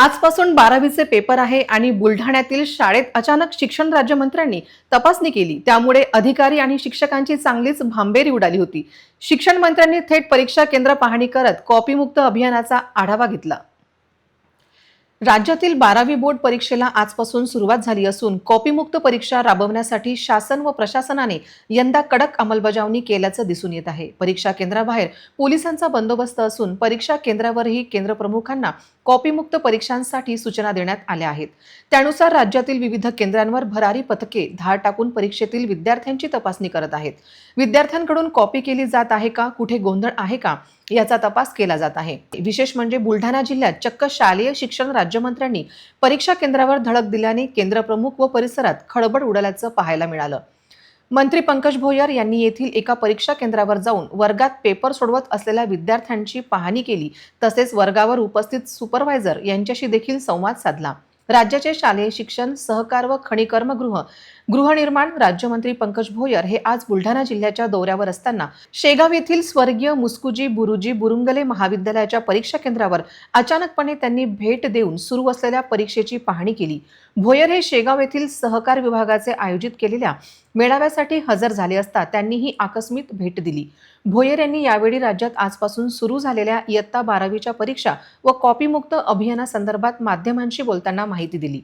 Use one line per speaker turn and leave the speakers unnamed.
आजपासून बारावीचे पेपर आहे आणि बुलढाण्यातील शाळेत अचानक शिक्षण राज्यमंत्र्यांनी तपासणी केली. त्यामुळे अधिकारी आणि शिक्षकांची चांगलीच भांबेरी उडाली होती. शिक्षण मंत्र्यांनी थेट परीक्षा केंद्र पाहणी करत कॉपीमुक्त अभियानाचा आढावा घेतला. राज्यातील बारावी बोर्ड परीक्षेला आजपासून सुरुवात झाली असून कॉपीमुक्त परीक्षा राबवण्यासाठी शासन व प्रशासनाने यंदा कडक अंमलबजावणी केल्याचं दिसून येत आहे. परीक्षा केंद्राबाहेर पोलिसांचा बंदोबस्त असून परीक्षा केंद्रावरही केंद्र प्रमुखांना कॉपीमुक्त परीक्षांसाठी सूचना देण्यात आल्या आहेत. त्यानुसार राज्यातील विविध केंद्रांवर भरारी पथके धाड टाकून परीक्षेतील विद्यार्थ्यांची तपासणी करत आहेत. विद्यार्थ्यांकडून कॉपी केली जात आहे का? कुठे गोंधळ आहे का? याचा तपास केला जात आहे. विशेष म्हणजे बुलढाणा जिल्ह्यात चक्क शालेय शिक्षण राज्यमंत्र्यांनी परीक्षा केंद्रावर धडक दिल्याने केंद्र प्रमुख व परिसरात खळबळ उडाल्याचं पाहायला मिळालं. मंत्री पंकज भोयर यांनी येथील एका परीक्षा केंद्रावर जाऊन वर्गात पेपर सोडवत असलेल्या विद्यार्थ्यांची पाहणी केली. तसेच वर्गावर उपस्थित सुपरवायझर यांच्याशी देखील संवाद साधला. राज्याचे शालेय शिक्षण सहकार व खनिकर्मगृह गृहनिर्माण राज्यमंत्री पंकज भोयर हे आज बुलढाणा जिल्ह्याच्या दौऱ्यावर असताना शेगाव येथील स्वर्गीय मुस्कुजी बुरुजी बुरुंगले महाविद्यालयाच्या परीक्षा केंद्रावर अचानकपणे त्यांनी भेट देऊन सुरू असलेल्या परीक्षेची पाहणी केली. भोयर हे शेगाव येथील सहकार विभागाचे आयोजित केलेल्या मेळाव्यासाठी हजर झाले असता त्यांनी ही आकस्मिक भेट दिली. भोयर यांनी यावेळी राज्यात आजपासून सुरू झालेल्या इयत्ता बारावीच्या परीक्षा व कॉपीमुक्त अभियानासंदर्भात माध्यमांशी बोलताना माहिती दिली.